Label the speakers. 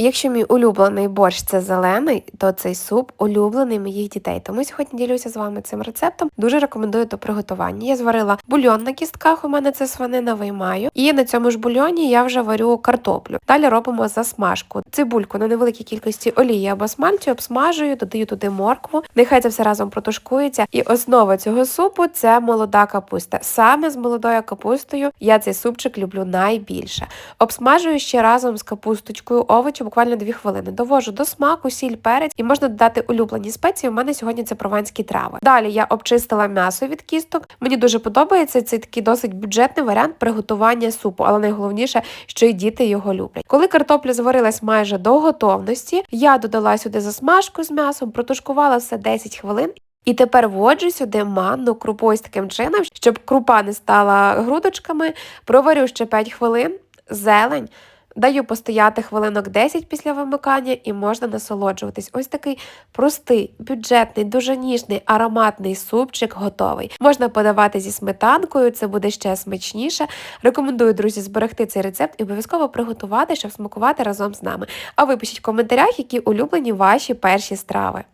Speaker 1: Якщо мій улюблений борщ це зелений, то цей суп улюблений моїх дітей. Тому сьогодні ділюся з вами цим рецептом. Дуже рекомендую до приготування. Я зварила бульйон на кістках. У мене це свинина виймаю. І на цьому ж бульйоні я вже варю картоплю. Далі робимо засмажку. Цибульку на невеликій кількості олії або смальцю обсмажую, додаю туди моркву. Нехай це все разом протушкується. І основа цього супу це молода капуста. Саме з молодою капустою я цей супчик люблю найбільше. Обсмажую ще разом з капусточкою овочі буквально 2 хвилини. Довожу до смаку, сіль, перець і можна додати улюблені спеції. У мене сьогодні це прованські трави. Далі я обчистила м'ясо від кісток. Мені дуже подобається цей такий досить бюджетний варіант приготування супу, але найголовніше, що і діти його люблять. Коли картопля зварилась майже до готовності, я додала сюди засмажку з м'ясом, протушкувала все 10 хвилин. І тепер вводжу сюди манну крупу ось таким чином, щоб крупа не стала грудочками. Проварю ще 5 хвилин, зелень. Даю постояти хвилинок 10 після вимикання і можна насолоджуватись. Ось такий простий, бюджетний, дуже ніжний, ароматний супчик готовий. Можна подавати зі сметанкою, це буде ще смачніше. Рекомендую, друзі, зберегти цей рецепт і обов'язково приготувати, щоб смакувати разом з нами. А ви пишіть в коментарях, які улюблені ваші перші страви.